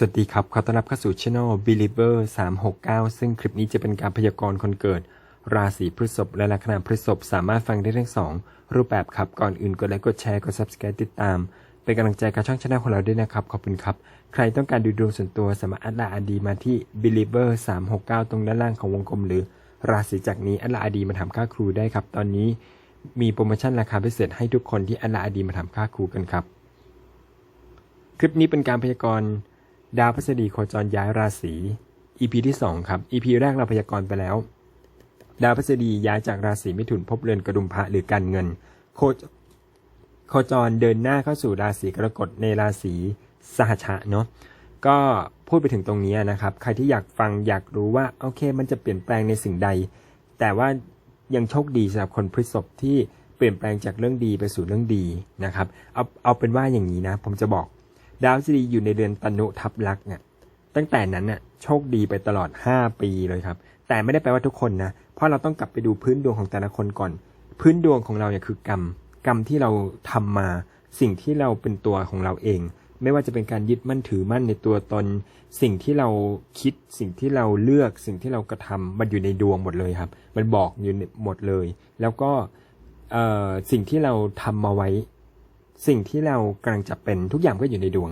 สวัสดีครับ ขอต้อนรับเข้าสู่ช่อง Believer 369 ซึ่งคลิปนี้จะเป็นการพยากรณ์คนเกิด ราศีพฤษภและลัคนาพฤษภสามารถฟังได้ทั้งสองรูปแบบครับ ก่อนอื่นกดไลค์กดแชร์กด Subscribe ติดตาม เป็นกำลังใจกับช่องช anel ของเราด้วยนะครับ ขอบคุณครับ ใครต้องการดูดวงส่วนตัวสามารถอัดลาอดีมาที่ Believer 369 ตรงด้านล่างของวงกลมหรือ ราศีจากนี้อัดลาอดีมาทำค่าครูได้ครับ ตอนนี้มีโปรโมชั่นราคาพิเศษให้ทุกคนที่อัดลาอดีมาทำค่าครูกันครับ คลิปนี้เป็นการพยากรณ์ ดาวพฤษฎีโคจรย้ายราศี EP ที่ 2 ครับ EP แรกเราพยากรณ์ไปแล้ว ดาวพฤษฎีย้ายจากราศีมิถุนภพเรือนกระดุมพระหรือการเงิน โคจโคจรเดินหน้าเข้าสู่ราศีกรกฎในราศีสหชะเนาะก็พูดไปถึงตรงนี้นะครับ ใครที่อยากฟังอยากรู้ว่าโอเค มันจะเปลี่ยนแปลงในสิ่งใด แต่ว่ายังโชคดีสำหรับคนพฤษภที่เปลี่ยนแปลงจากเรื่องดีไปสู่เรื่องดีนะครับ เอาเอาเป็นว่าอย่างนี้นะ ผมจะบอก ดาวพฤษฎีอยู่ในเดือนตนุทับลักษ์เนี่ยตั้งแต่นั้นน่ะโชคดีไปตลอด 5 ปีเลยครับ แต่ไม่ได้แปลว่าทุกคนนะ เพราะเราต้องกลับไปดูพื้นดวงของแต่ละคนก่อน พื้นดวงของเราเนี่ยคือกรรม กรรมที่เราทำมาสิ่งที่เราเป็นตัวของเราเอง ไม่ว่าจะเป็นการยึดมั่นถือมั่นในตัวตน สิ่งที่เราคิด สิ่งที่เราเลือก สิ่งที่เรากระทำมันอยู่ในดวงหมดเลยครับ มันบอกอยู่หมดเลย แล้วก็สิ่งที่เราทำมาไว้ สิ่งที่เรากำลังจะเป็นทุกอย่างก็อยู่ในดวง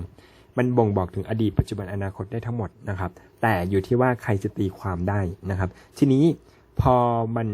มันบ่งบอกถึงอดีตปัจจุบันอนาคตได้ทั้งหมดนะครับ แต่อยู่ที่ว่าใครจะตีความได้นะครับ ทีนี้พอมัน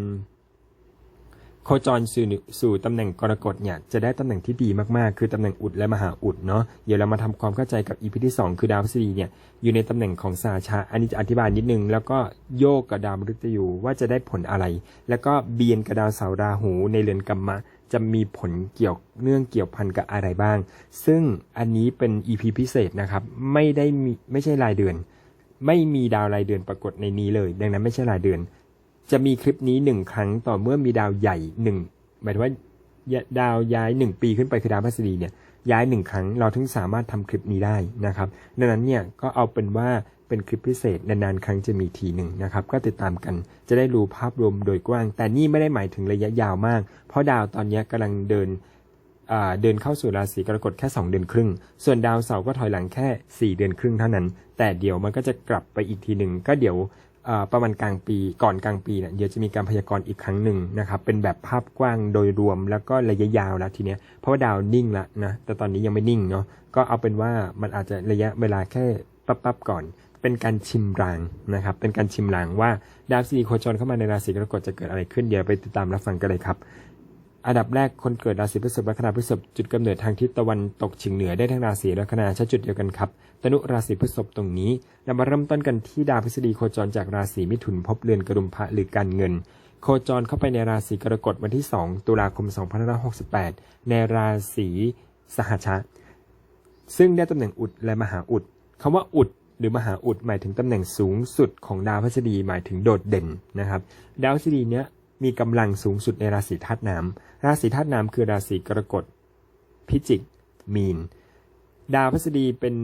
โคจรสู่สู่ตำแหน่งกรกฎเนี่ยจะได้ตำแหน่งที่ดีมากๆ คือตำแหน่งอุดและมหาอุดเนาะเดี๋ยวเรามาทำความเข้าใจกับอีพีที่ 2 คือดาวพฤษฎีเนี่ยอยู่ในตำแหน่งของสาชาอันนี้จะอธิบายนิดนึง แล้วก็โยกกับดาวมฤตยูว่าจะได้ผลอะไร แล้วก็เบียนกับดาวเสาราหูในเรือนกัมมะ จะมีผลเกี่ยวเนื่องเกี่ยวพันกับอะไรบ้าง ซึ่งอันนี้เป็น EP พิเศษนะครับ ไม่ได้มีไม่ใช่รายเดือน ไม่มีดาวรายเดือนปรากฏในนี้เลย ดังนั้นไม่ใช่รายเดือน จะมีคลิปนี้หนึ่งครั้งต่อเมื่อมีดาวใหญ่หนึ่งหมายถึงว่าดาวย้ายหนึ่งปีขึ้นไปคือดาวพฤษฎีเนี่ยย้ายหนึ่งครั้งเราถึงสามารถทำคลิปนี้ได้นะครับ ดังนั้นเนี่ยก็เอาเป็นว่า เป็นคลิปพิเศษนานๆครั้งจะมีทีหนึ่งนะครับ ก็ติดตามกันจะได้รู้ภาพรวมโดยกว้าง แต่นี่ไม่ได้หมายถึงระยะยาวมาก เพราะดาวตอนนี้กำลังเดินเดินเข้าสู่ราศีกรกฎแค่ 2 เดือนครึ่ง ส่วนดาวเสาร์ก็ถอยหลังแค่ 4 เดือนครึ่งเท่านั้น แต่เดี๋ยวมันก็จะกลับไปอีกทีหนึ่งก็เดี๋ยวประมาณกลางปีก่อนกลางปีเนี่ยเดี๋ยวจะมีการพยากรณ์อีกครั้งหนึ่งนะครับเป็นแบบภาพกว้างโดยรวมแล้วก็ระยะยาวแล้วทีเนี้ยเพราะว่าดาวนิ่งละนะแต่ตอนนี้ยังไม่นิ่งเนาะก็เอาเป็นว่ามันอาจจะระยะเวลาแค่ปั๊บๆก่อน เป็นการชิมรางนะครับ เป็นการชิมรางว่าดาวสีโคจรเข้ามาในราศีกรกฎจะเกิดอะไรขึ้นเดี๋ยวไปติดตามรับฟังกันเลยครับ อันดับแรกคนเกิดราศีพฤษภลัคนาพฤษภจุดกำเนิดทางทิศตะวันตกเฉียงเหนือได้ทั้งราศีลัคนาใช้จุดเดียวกันครับตนุราศีพฤษภตรงนี้เรามาเริ่มต้นกันที่ดาวพฤษฎีโคจรจากราศีมิถุนภพเรือนกระดุมพระหรือการเงินโคจรเข้าไปในราศีกรกฎวันที่ 2 ตุลาคม 2568 ในราศีสหชะ ซึ่งได้ตำแหน่งอุดและมหาอุดคำว่าอุด รือมหาอุดหมายถึงตำแหน่งสูงสุดของดาวพฤษฎีหมายถึงโดดเด่นนะครับ ดาวพฤษฎีเนี้ยมีกำลังสูงสุดในราศีธาตุน้ำราศีธาตุน้ำคือราศีกรกฎ พิจิก มีน ดาวพฤษฎีเป็น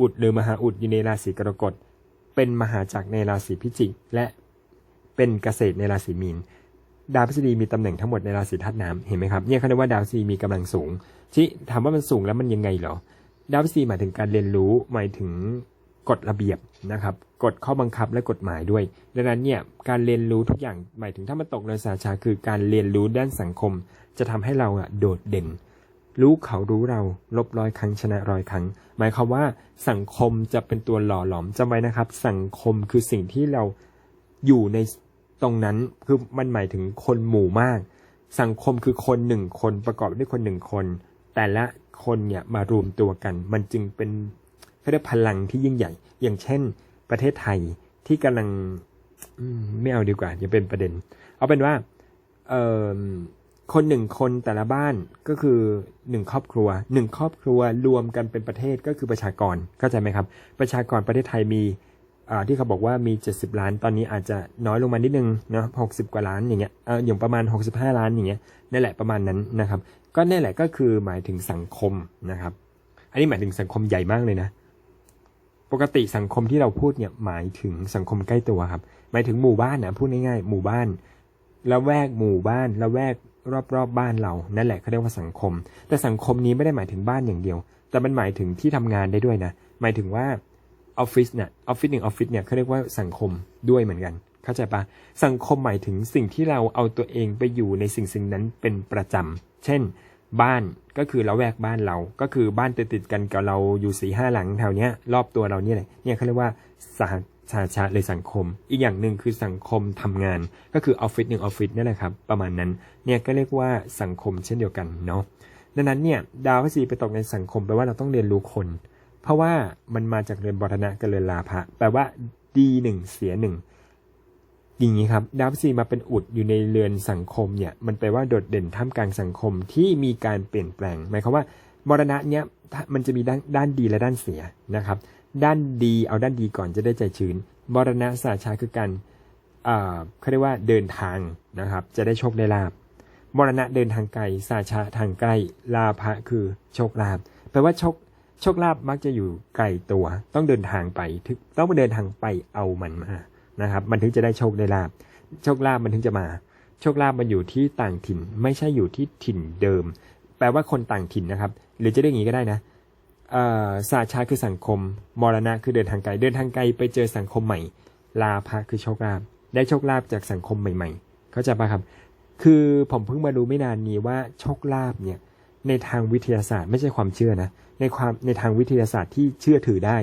อุดหรือมหาอุดอยู่ในราศีกรกฎ เป็นมหาจักรในราศีพิจิก และเป็นเกษตรในราศีมีน ดาวพฤษฎีมีตำแหน่งทั้งหมดในราศีธาตุน้ำเห็นไหมครับเนี่ยเขาเรียกว่าดาวพฤษฎีมีกำลังสูงที่ถามว่ามันสูงแล้วมันยังไงเหรอ ดาวพฤษฎีหมายถึงการเรียนรู้หมายถึงกฎระเบียบนะครับกฎข้อบังคับและกฎหมายด้วย ดังนั้นเนี่ยการเรียนรู้ทุกอย่างหมายถึงถ้ามันตกในสาชาคือการเรียนรู้ด้านสังคม จะทำให้เราอะโดดเด่น รู้เขารู้เราลบร้อยครั้งชนะร้อยครั้ง หมายความว่าสังคมจะเป็นตัวหล่อหลอมจำไว้นะครับ สังคมคือสิ่งที่เราอยู่ในตรงนั้นคือมันหมายถึงคนหมู่มาก สังคมคือคนหนึ่งคนประกอบด้วยคนหนึ่งคน แต่ละคนเนี่ยมารวมตัวกัน มันจึงเป็นเขาเรียกพลังที่ยิ่งใหญ่ อย่างเช่น ประเทศไทยที่กำลังไม่เอาดีกว่าอย่าเป็นประเด็น เอาเป็นว่าเออคนหนึ่งคนแต่ละบ้านก็คือหนึ่งครอบครัวหนึ่งครอบครัวรวมกันเป็นประเทศก็คือประชากรเข้าใจไหมครับ ประชากรประเทศไทยมี ที่เขาบอกว่ามี 70 ล้าน ตอนนี้อาจจะน้อยลงมานิดนึงเนาะ60กว่าล้านอย่างเงี้ยเอออย่างประมาณ 65 ล้านอย่างเงี้ยนั่นแหละประมาณนั้นนะครับ ก็นั่นแหละก็คือหมายถึงสังคมนะครับ อันนี้หมายถึงสังคมใหญ่มากเลยนะ ปกติสังคมที่เราพูดเนี่ยหมายถึงสังคมใกล้ตัวครับ หมายถึงหมู่บ้านนะพูดง่ายๆหมู่บ้านละแวกหมู่บ้านละแวกรอบๆบบ้านเรา นั่นแหละเขาเรียกว่าสังคม แต่สังคมนี้ไม่ได้หมายถึงบ้านอย่างเดียว แต่มันหมายถึงที่ทำงานได้ด้วยนะ หมายถึงว่า ออฟฟิศเนี่ยออฟฟิศหนึ่งออฟฟิศเนี่ยเขาเรียกว่าสังคมด้วยเหมือนกัน เข้าใจปะสังคมหมายถึงสิ่งที่เราเอาตัวเองไปอยู่ในสิ่งสิ่งนั้นเป็นประจำ เช่น บ้านก็คือละแวกบ้านเรา ก็คือบ้านติดติดกันกับเราอยู่สี่ห้าหลังแถวเนี้ยรอบตัวเราเนี่ยแหละเนี่ยเขาเรียกว่าสหสาชาหรือสังคม อีกอย่างหนึ่งคือสังคมทำงาน ก็คือออฟฟิศหนึ่งออฟฟิศนั่นแหละครับ ประมาณนั้น เนี่ยก็เรียกว่าสังคมเช่นเดียวกันเนาะ ดังนั้นเนี่ยดาวพฤศจิไปตกในสังคมแปลว่าเราต้องเรียนรู้คน เพราะว่ามันมาจากเรือนบรณะกับเรือนลาภะแปลว่าดีหนึ่งเสียหนึ่งอย่างนี้ครับดาวพฤษฎีมาเป็นอุดอยู่ในเรือนสังคมเนี่ยมันแปลว่าโดดเด่นท่ามกลางสังคมที่มีการเปลี่ยนแปลง หมายความว่ามรณะเนี่ยมันจะมีด้านด้านดีและด้านเสียนะครับ ด้านดีเอาด้านดีก่อนจะได้ใจชื้น มรณะสาชาคือการอ่าเขาเรียกว่าเดินทางนะครับ จะได้โชคได้ลาบมรณะเดินทางไกลสาชาทางใกล้ลาภะคือโชคลาภแปลว่าโชค โชคลาภมักจะอยู่ไกลตัว ต้องเดินทางไปถึงต้องไปเดินทางไปเอามันมานะครับ มันถึงจะได้โชคได้ลาบโชคลาบมันถึงจะมา โชคลาบมันอยู่ที่ต่างถิ่น ไม่ใช่อยู่ที่ถิ่นเดิม แปลว่าคนต่างถิ่นนะครับ หรือจะเรียกอย่างนี้ก็ได้นะศาสตร์ชาคือสังคม มรณะคือเดินทางไกล เดินทางไกลไปเจอสังคมใหม่ ลาภะคือโชคลาภ ได้โชคลาภจากสังคมใหม่ ๆ เข้าใจปะครับ คือผมเพิ่งมาดูไม่นานนี้ว่าโชคลาภเนี่ย ในทางวิทยาศาสตร์ไม่ใช่ความเชื่อนะ ในความในทางวิทยาศาสตร์ที่เชื่อถือได้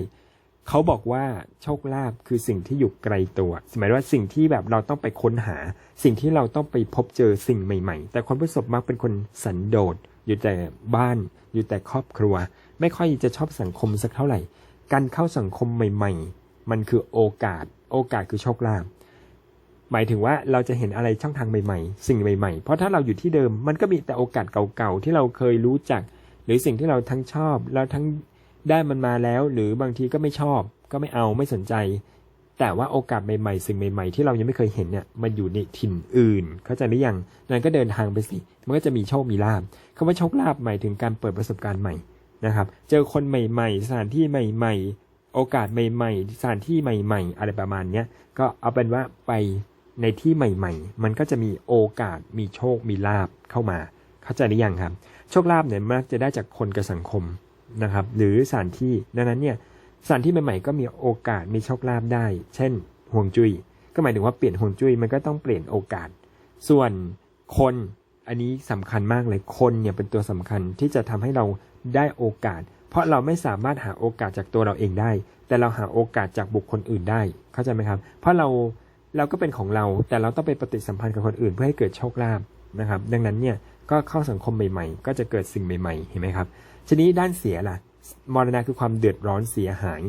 เขาบอกว่าโชคลาภคือสิ่งที่อยู่ไกลตัวหมายว่าสิ่งที่แบบเราต้องไปค้นหา สิ่งที่เราต้องไปพบเจอสิ่งใหม่ ๆ แต่คนประสบมักเป็นคนสันโดษอยู่แต่บ้าน อยู่แต่ครอบครัว ไม่ค่อยจะชอบสังคมสักเท่าไหร่ การเข้าสังคมใหม่ ๆ มันคือโอกาส โอกาสคือโชคลาภ หมายถึงว่าเราจะเห็นอะไรช่องทางใหม่ๆ สิ่งใหม่ๆ เพราะถ้าเราอยู่ที่เดิมมันก็มีแต่โอกาสเก่าๆ ที่เราเคยรู้จัก หรือสิ่งที่เราทั้งชอบแล้วทั้งได้มันมาแล้ว หรือบางทีก็ไม่ชอบ ก็ไม่เอาไม่สนใจ แต่ว่าโอกาสใหม่ๆ สิ่งใหม่ๆ ที่เรายังไม่เคยเห็นเนี่ยมันอยู่ในถิ่นอื่น เข้าใจหรือยังนั้นก็เดินทางไปสิมันก็จะมีโชคมีลาภคำว่าโชคลาภหมายถึงการเปิดประสบการณ์ใหม่นะครับ เจอคนใหม่ ๆ สถานที่ใหม่ ๆ โอกาสใหม่ ๆ สถานที่ใหม่ ๆ อะไรประมาณเนี้ยก็เอาเป็นว่าไป ในที่ใหม่ ๆ มันก็จะมีโอกาสมีโชคมีลาภเข้ามา เข้าใจหรือยังครับ โชคลาภเนี่ยมักจะได้จากคนกับสังคมนะครับ หรือสถานที่ดังนั้นเนี่ยสถานที่ใหม่ๆก็มีโอกาสมีโชคลาภได้ เช่นห่วงจุย้ยก็หมายถึงว่าเปลี่ยนห่วงจุ้ยมันก็ต้องเปลี่ยนโอกาส ส่วนคนอันนี้สำคัญมากเลยคนเนี่ยเป็นตัวสำคัญที่จะทำให้เราได้โอกาส เพราะเราไม่สามารถหาโอกาสจากตัวเราเองได้ แต่เราหาโอกาสจากบุคคลอื่นได้ เข้าใจไหมครับ เพราะเรา เราก็เป็นของเรา แต่เราต้องไปปฏิสัมพันธ์กับคนอื่นเพื่อให้เกิดโชคลาภนะครับ ดังนั้นเนี่ยก็เข้าสังคมใหม่ๆ ก็จะเกิดสิ่งใหม่ๆ เห็นไหมครับทีนี้ด้านเสียล่ะ มรณะคือความเดือดร้อนเสียหาย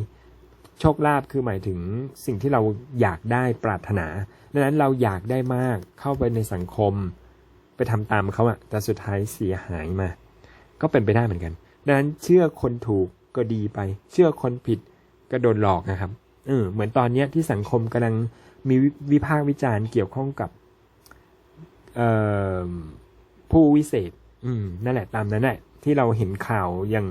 โชคลาภคือหมายถึงสิ่งที่เราอยากได้ปรารถนา ดังนั้นเราอยากได้มากเข้าไปในสังคม ไปทำตามเขาอะแต่สุดท้ายเสียหายมา ก็เป็นไปได้เหมือนกัน ดังนั้นเชื่อคนถูกก็ดีไป เชื่อคนผิดก็โดนหลอกนะครับเออเหมือนตอนเนี้ยที่สังคมกำลัง มีวิพากษ์วิจารณ์เกี่ยวข้องกับผู้วิเศษ อืม นั่นแหละตามนั้นแหละที่เราเห็นข่าวอย่าง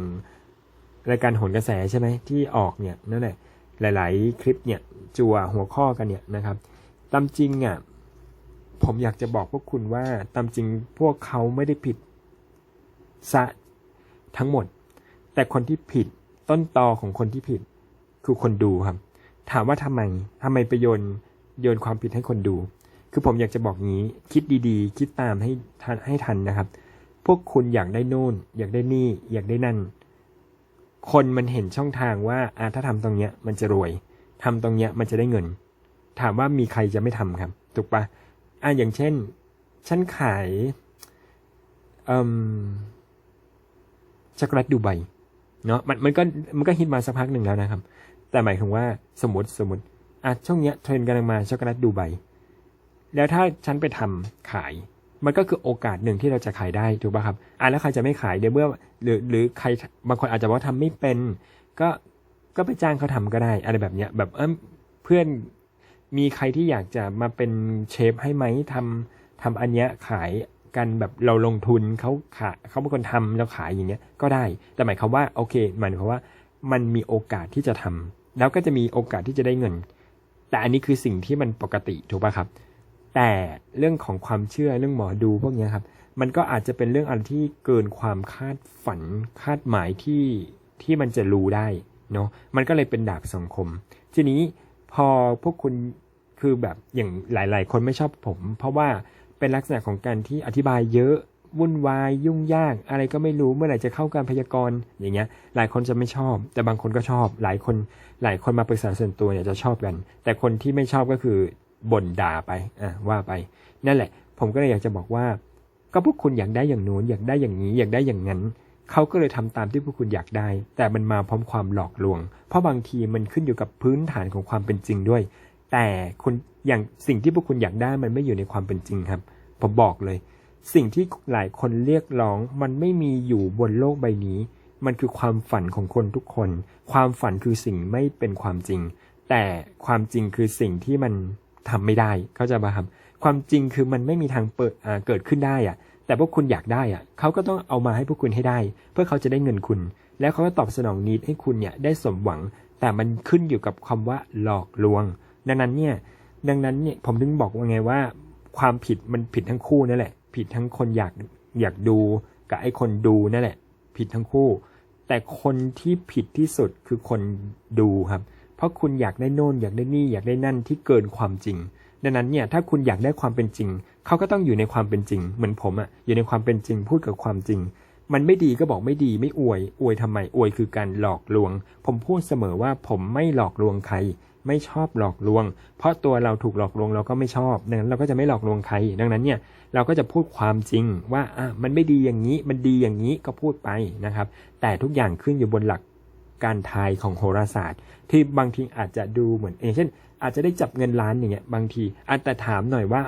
รายการโหนกระแสใช่ไหมที่ออกเนี่ยนั่นแหละ หลาย ๆ คลิปเนี่ย จัวหัวข้อกันเนี่ยนะครับ ตามจริงอะผมอยากจะบอกพวกคุณว่าตามจริงพวกเขาไม่ได้ผิดซะทั้งหมด แต่คนที่ผิดต้นตอของคนที่ผิด คือคนดูครับ ถามว่าทำไมทำไมไปโยน โยนความผิดให้คนดู คือผมอยากจะบอกงี้ คิดดีๆ คิดตามให้ทันให้ทันนะครับ พวกคุณอยากได้โน่น อยากได้นี่ อยากได้นั่น คนมันเห็นช่องทางว่าอาถ้าทำตรงเนี้ยมันจะรวยทำตรงเนี้ยมันจะได้เงิน ถามว่ามีใครจะไม่ทำครับ ถูกปะอ่าอย่างเช่น ฉันขายเอ่มช็อกโกแลตดูไบเนาะมันมันก็มันก็ฮิตมาสักพักหนึ่งแล้วนะครับ แต่หมายถึงว่าสมมติสมมติ อะช่วงเนี้ยเทรนกำลังมาช็อกโกแลตดูไบแล้วถ้าฉันไปทำขาย มันก็คือโอกาสหนึ่งที่เราจะขายได้ถูกป่ะครับอะแล้วใครจะไม่ขายเดี๋ยวเมื่อหรือหรือใครบางคนอาจจะว่าทำไม่เป็น ก็ก็ไปจ้างเขาทำก็ได้อะไรแบบเนี้ยแบบเออเพื่อนมีใครที่อยากจะมาเป็นเชฟให้ไหมทำทำอันเนี้ยขายกันแบบเราลงทุนเขาขายเขาเป็นคนทำแล้วขายอย่างเงี้ยก็ได้ แต่หมายความว่าโอเคหมายความว่ามันมีโอกาสที่จะทำแล้วก็จะมีโอกาสที่จะได้เงิน แต่อันนี้คือสิ่งที่มันปกติถูกป่ะครับ แต่เรื่องของความเชื่อเรื่องหมอดูพวกนี้ครับ มันก็อาจจะเป็นเรื่องอะไรที่เกินความคาดฝันคาดหมายที่ที่มันจะรู้ได้เนาะมันก็เลยเป็นดาบสองคม ทีนี้พอพวกคุณคือแบบอย่างหลาย ๆ คนไม่ชอบผม เพราะว่าเป็นลักษณะของการที่อธิบายเยอะ วุ่นวายยุ่งยาก อะไรก็ไม่รู้เมื่อไหร่จะเข้าการพยากรณ์อย่างเงี้ย หลายคนจะไม่ชอบ แต่บางคนก็ชอบ หลายคนหลายคนมาปรึกษาส่วนตัวเนี่ยจะชอบกัน แต่คนที่ไม่ชอบก็คือบ่นด่าไปอะว่าไปนั่นแหละ ผมก็เลยอยากจะบอกว่า ก็พวกคุณอยากได้อย่างนู้นอยากได้อย่างนี้ อยากได้อย่างนั้นเขาก็เลยทำตามที่พวกคุณอยากได้ แต่มันมาพร้อมความหลอกลวง เพราะบางทีมันขึ้นอยู่กับพื้นฐานของความเป็นจริงด้วย แต่คุณอย่างสิ่งที่พวกคุณอยากได้มันไม่อยู่ในความเป็นจริงครับ ผมบอกเลย สิ่งที่หลายคนเรียกร้องมันไม่มีอยู่บนโลกใบนี้ มันคือความฝันของคนทุกคน ความฝันคือสิ่งไม่เป็นความจริง แต่ความจริงคือสิ่งที่มันทำไม่ได้เข้าใจป่ะครับความจริงคือมันไม่มีทางเปิดเกิดขึ้นได้อะแต่พวกคุณอยากได้อะเขาก็ต้องเอามาให้พวกคุณให้ได้ เพื่อเขาจะได้เงินคุณ แล้วเขาก็ตอบสนองนิดให้คุณเนี่ยได้สมหวัง แต่มันขึ้นอยู่กับคำว่าหลอกลวง ดังนั้นเนี่ยดังนั้นเนี่ยผมถึงบอกว่าไงว่า ความผิดมันผิดทั้งคู่นั่นแหละ ผิดทั้งคนอยากอยากดูกับไอ้คนดูนั่นแหละ ผิดทั้งคู่ แต่คนที่ผิดที่สุดคือคนดูครับ เพราะคุณอยากได้โน่นอยากได้นี่อยากได้นั่นที่เกินความจริง ดังนั้นเนี่ยถ้าคุณอยากได้ความเป็นจริง เขาก็ต้องอยู่ในความเป็นจริง เหมือนผมอะอยู่ในความเป็นจริงพูดกับความจริง มันไม่ดีก็บอกไม่ดีไม่อวย อวยทำไมอวยคือการหลอกลวง ผมพูดเสมอว่าผมไม่หลอกลวงใคร ไม่ชอบหลอกลวง เพราะตัวเราถูกหลอกลวงเราก็ไม่ชอบดังนั้นเราก็จะไม่หลอกลวงใคร ดังนั้นเนี่ยเราก็จะพูดความจริงว่าอะมันไม่ดีอย่างนี้ มันดีอย่างนี้ก็พูดไปนะครับ แต่ทุกอย่างขึ้นอยู่บนหลักการทายของโหราศาสตร์ ที่บางทีอาจจะดูเหมือนองเช่น อาจจะได้จับเงินล้านอย่างเงี้ยบางทีอาจแต่ถามหน่อยว่า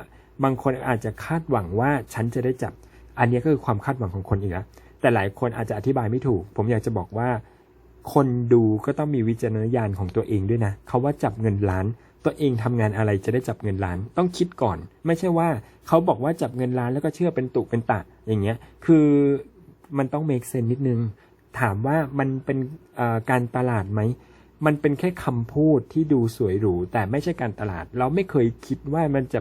บางคนอาจจะคาดหวังว่าฉันจะได้จับ อันนี้ก็คือความคาดหวังของคนอีกแล้วแต่หลายคนอาจจะอธิบายไม่ถูก ผมอยากจะบอกว่า คนดูก็ต้องมีวิจารณญาณของตัวเองด้วยนะเขาว่าจับเงินล้าน ตัวเองทำงานอะไรจะได้จับเงินล้าน ต้องคิดก่อน ไม่ใช่ว่าเขาบอกว่าจับเงินล้านแล้วก็เชื่อเป็นตุเป็นตะอย่างเงี้ย คือมันต้อง make sense นิดนึง ถามว่ามันเป็นการตลาดไหมมันเป็นแค่คำพูดที่ดูสวยหรูแต่ไม่ใช่การตลาด เราไม่เคยคิดว่ามันจะ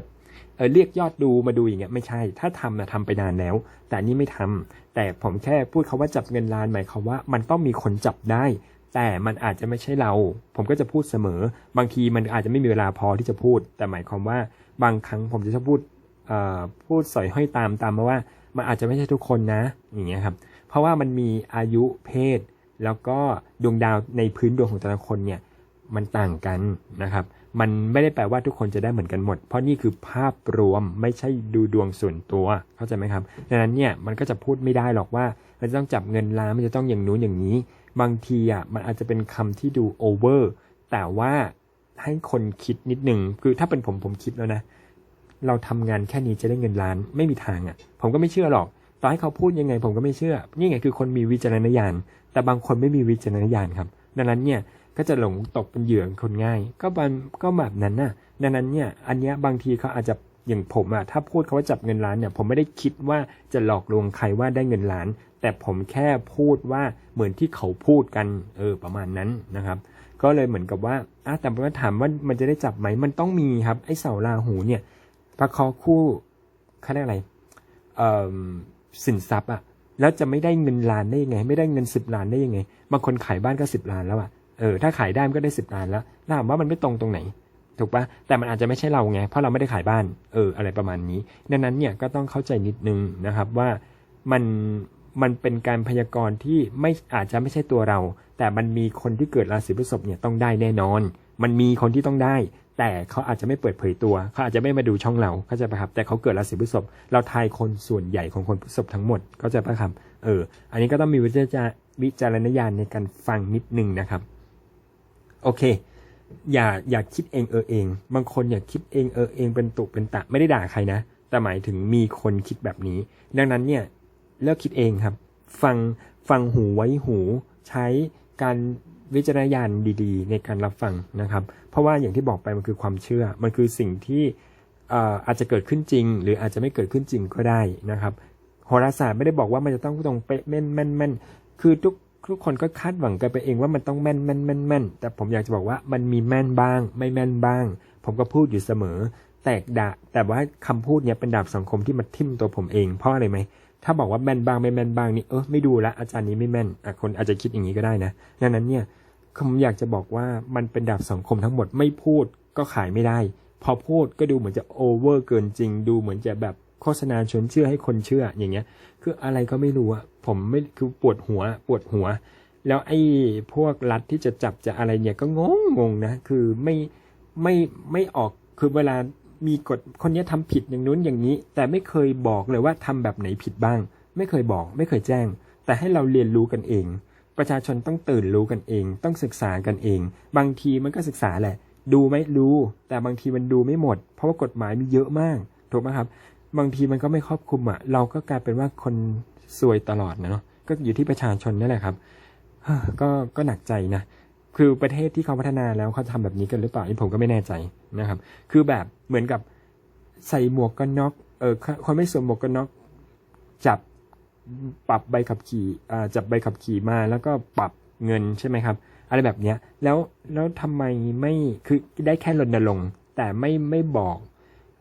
อเรียกยอดดูมาดูอย่างเงี้ยไม่ใช่ ถ้าทำนะทำไปนานแล้ว แต่นี่ไม่ทำแต่ผมแค่พูดคาว่าจับเงินล้านหมายความว่า มันต้องมีคนจับได้ แต่มันอาจจะไม่ใช่เรา ผมก็จะพูดเสมอ บางทีมันอาจจะไม่มีเวลาพอที่จะพูด แต่หมายความว่าบางครั้งผมจะชอบพูดพูดสอยห้อยตามตามมาว่า มันอาจจะไม่ใช่ทุกคนนะอย่างเงี้ยครับ เพราะว่ามันมีอายุเพศ แล้วก็ดวงดาวในพื้นดวงของแต่ละคนเนี่ยมันต่างกันนะครับ มันไม่ได้แปลว่าทุกคนจะได้เหมือนกันหมด เพราะนี่คือภาพรวมไม่ใช่ดูดวงส่วนตัว เข้าใจไหมครับดังนั้นเนี่ยมันก็จะพูดไม่ได้หรอกว่ามันจะต้องจับเงินล้านมันจะต้องอย่างนู้นอย่างนี้ บางทีอะมันอาจจะเป็นคำที่ดูโอเวอร์แต่ว่าให้คนคิดนิดหนึ่งคือถ้าเป็นผมผมคิดแล้วนะ เราทำงานแค่นี้จะได้เงินล้านไม่มีทางอะ ผมก็ไม่เชื่อหรอกต่อให้เขาพูดยังไงผมก็ไม่เชื่อ นี่ไงคือคนมีวิจารณญาณ แต่บางคนไม่มีวิจารณญาณครับ ดังนั้นเนี่ย ก็จะหลงตกเป็นเหยื่อคนง่าย ก็บันก็แบบนั้นน่ะ ดังนั้นเนี่ย อันเนี้ยบางทีเขาอาจจะอย่างผมอะถ้าพูดเขาว่าจับเงินล้านเนี่ยผมไม่ได้คิดว่าจะหลอกลวงใครว่าได้เงินล้าน แต่ผมแค่พูดว่าเหมือนที่เขาพูดกันเออประมาณนั้นนะครับ ก็เลยเหมือนกับว่าอะแต่ว่าถามว่ามันจะได้จับไหมมันต้องมีครับ ไอ้เสาราหูเนี่ยประคอคู่เขาเรียกอะไรเอ่อสินทรัพย์อะแล้วจะไม่ได้เงินล้านได้ยังไง ไม่ได้เงินสิบล้านได้ยังไงบางคนขายบ้านก็สิบล้านแล้วอะ เออถ้าขายได้มันก็ได้สิบล้านแล้วถามว่ามันไม่ตรงตรงไหน ถูกปะแต่มันอาจจะไม่ใช่เราไง เพราะเราไม่ได้ขายบ้าน เออ อะไรประมาณนี้ ดังนั้นเนี่ยก็ต้องเข้าใจนิดนึงนะครับว่ามันมันเป็นการพยากรณ์ที่ไม่อาจจะไม่ใช่ตัวเรา แต่มันมีคนที่เกิดราศีพฤษภเนี่ยต้องได้แน่นอน มันมีคนที่ต้องได้ แต่เขาอาจจะไม่เปิดเผยตัว เขาอาจจะไม่มาดูช่องเราเข้าใจปะครับ แต่เขาเกิดราศีพฤษภเราทายคนส่วนใหญ่ของคนพฤษภทั้งหมดเข้าใจปะครับเออ อันนี้ก็ต้องมีวิจารวิจารณญาณในการฟังนิดนึงนะครับ โอเค อย่าอย่าคิดเองเออเอง บางคนอย่าคิดเองเออเองเป็นตุเป็นตะไม่ได้ด่าใครนะ แต่หมายถึงมีคนคิดแบบนี้ ดังนั้นเนี่ยเลิกคิดเองครับ ฟังฟังหูไว้หู ใช้การวิจารณญาณดีๆ ในการรับฟังนะครับ เพราะว่าอย่างที่บอกไปมันคือความเชื่อ มันคือสิ่งที่เอ่ออาจจะเกิดขึ้นจริง หรืออาจจะไม่เกิดขึ้นจริงก็ได้นะครับโหราศาสตร์ไม่ได้บอกว่ามันจะต้องตรงเป๊ะแม่นแม่นแม่นคือทุก ทุกคนก็คาดหวังกันไปเองว่ามันต้องแม่นแม่นแม่นแม่นแต่ผมอยากจะบอกว่ามันมีแม่นบ้าง ไม่แม่นบ้าง ผมก็พูดอยู่เสมอ แต่ดาแต่ว่าคำพูดเนี้ยเป็นดาบสังคมที่มาทิ่มตัวผมเองเพราะอะไรไหมถ้าบอกว่าแม่นบ้างไม่แม่นบ้างนี่เออไม่ดูละอาจารย์นี้ไม่แม่นอะคนอาจจะคิดอย่างนี้ก็ได้นะดังนั้นเนี่ยผมอยากจะบอกว่ามันเป็นดาบสังคมทั้งหมดไม่พูดก็ขายไม่ได้ พอพูดก็ดูเหมือนจะโอเวอร์เกินจริง ดูเหมือนจะแบบ โฆษณาชวนเชื่อให้คนเชื่ออย่างเงี้ย คืออะไรก็ไม่รู้อะผมไม่คือปวดหัวปวดหัว แล้วไอ้พวกรัฐที่จะจับจะอะไรเนี่ยก็งงงงนะคือไม่ไม่ไม่ออกคือเวลามีกฎคนนี้ยทำผิดอย่างนู้นอย่างนี้ แต่ไม่เคยบอกเลยว่าทำแบบไหนผิดบ้าง ไม่เคยบอก ไม่เคยแจ้ง แต่ให้เราเรียนรู้กันเอง ประชาชนต้องตื่นรู้กันเอง ต้องศึกษากันเอง บางทีมันก็ศึกษาแหละ ดูไหมรู้ แต่บางทีมันดูไม่หมด เพราะว่ากฎหมายมีเยอะมากถูกไหมครับ บางทีมันก็ไม่ครอบคลุมอะ เราก็กลายเป็นว่าคนซวยตลอดนะเนาะก็อยู่ที่ประชาชนนั่นแหละครับก็ก็หนักใจนะคือประเทศที่เขาพัฒนาแล้วเขาทำแบบนี้กันหรือเปล่านี่ผมก็ไม่แน่ใจนะครับ คือแบบเหมือนกับใส่หมวกกันน็อกเออคนไม่สวมหมวกกันน็อกจับปรับใบขับขี่อ่าจับใบขับขี่มาแล้วก็ปรับเงินใช่ไหมครับ อะไรแบบเนี้ยแล้วแล้วทำไมไม่คือได้แค่รณรงค์แต่ไม่ไม่บอก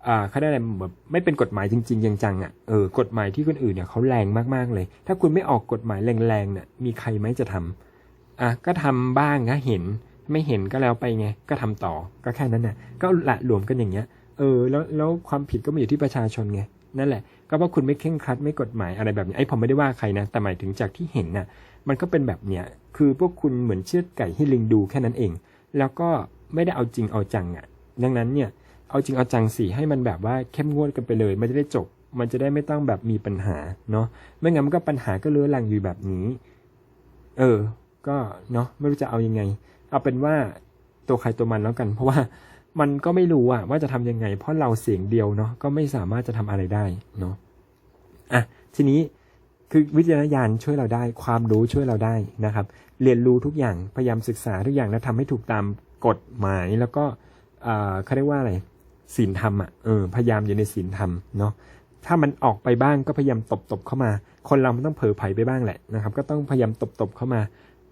อ่าเขาได้อะไรแบบไม่เป็นกฎหมายจริง ๆ จังๆอะเออกฎหมายที่คนอื่นเนี่ยเขาแรงมากๆเลย ถ้าคุณไม่ออกกฎหมายแรงๆเนี่ยมีใครไหมจะทำอะก็ทำบ้างนะเห็นไม่เห็นก็แล้วไปไงก็ทำต่อก็แค่นั้นน่ะ ก็ละหลวมกันอย่างเงี้ย เออ แล้วแล้วความผิดก็มาอยู่ที่ประชาชนไงนั่นแหละ ก็เพราะคุณไม่เคร่งครัดไม่กฎหมายอะไรแบบนี้ไอ้ผมไม่ได้ว่าใครนะแต่หมายถึงจากที่เห็นน่ะ มันก็เป็นแบบเนี้ยคือพวกคุณเหมือนเชือดไก่ให้ลิงดูแค่นั้นเอง แล้วก็ไม่ได้เอาจริงเอาจังอะดังนั้นเนี่ย เอาจริงเอาจังสีให้มันแบบว่าเข้มงวดกันไปเลย มันจะได้จบ มันจะได้ไม่ต้องแบบมีปัญหาเนาะไม่งั้นมันก็ปัญหาก็เลื้อรังอยู่แบบนี้ เออ ก็เนาะไม่รู้จะเอายังไง เอาเป็นว่าตัวใครตัวมันแล้วกัน เพราะว่ามันก็ไม่รู้อะว่าจะทำยังไง เพราะเราเสียงเดียวเนาะก็ไม่สามารถจะทำอะไรได้เนาะอะทีนี้คือวิจารณญาณช่วยเราได้ ความรู้ช่วยเราได้นะครับ เรียนรู้ทุกอย่างพยายามศึกษาทุกอย่างแล้วทำให้ถูกตามกฎหมายแล้วก็อ่าเขาเรียกว่าอะไร ศีลธรรมอะเออพยายามอยู่ในศีลธรรมเนาะถ้ามันออกไปบ้างก็พยายามตบตบๆเข้ามา คนเรามันต้องเผลอไผลไปบ้างแหละนะครับ ก็ต้องพยายามตบตบๆเข้ามา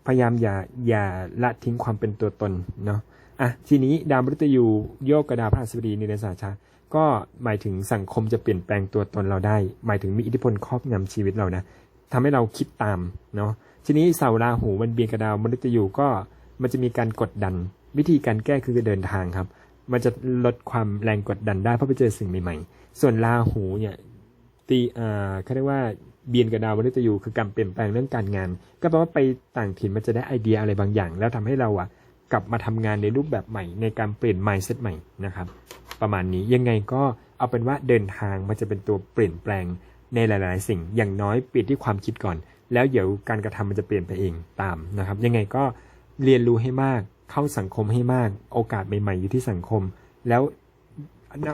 พยายามอย่าอย่าละทิ้งความเป็นตัวตนเนาะอะทีนี้ดาวมฤตยูโยกกับดาวพฤหัสบดีในเดือนสาชาก็หมายถึงสังคมจะเปลี่ยนแปลงตัวตนเราได้ หมายถึงมีอิทธิพลครอบงำชีวิตเรานะทำให้เราคิดตามเนาะทีนี้เสาราหูมันเบียนกับดาวมฤตยูก็มันจะมีการกดดัน วิธีการแก้คือเดินทางครับ มันจะลดความแรงกดดันได้เพราะไปเจอสิ่งใหม่ๆ ส่วนราหูเนี่ยตีอ่าเขาเรียกว่าเบียนกับดาวมฤตยูคือการเปลี่ยนแปลงเรื่องการงาน ก็แปลว่าไปต่างถิ่นมันจะได้ไอเดียอะไรบางอย่าง แล้วทำให้เราอะกลับมาทำงานในรูปแบบใหม่ ในการเปลี่ยน mindset ใหม่นะครับ ประมาณนี้ยังไงก็เอาเป็นว่าเดินทางมันจะเป็นตัวเปลี่ยนแปลงในหลาย ๆ สิ่งอย่างน้อยเปลี่ยนที่ความคิดก่อน แล้วเดี๋ยวการกระทำมันจะเปลี่ยนไปเองตามนะครับ ยังไงก็เรียนรู้ให้มาก เข้าสังคมให้มาก โอกาสใหม่ๆอยู่ที่สังคม แล้วน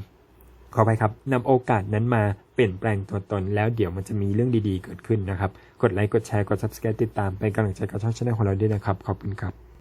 ำขอไปครับนำโอกาสนั้นมาเปลี่ยนแปลงตัวตน แล้วเดี๋ยวมันจะมีเรื่องดีๆเกิดขึ้นนะครับ กดไลค์กดแชร์กด subscribe ติดตามเป็นกำลังใจกับช่องช anel ของเราด้วยนะครับ ขอบคุณครับ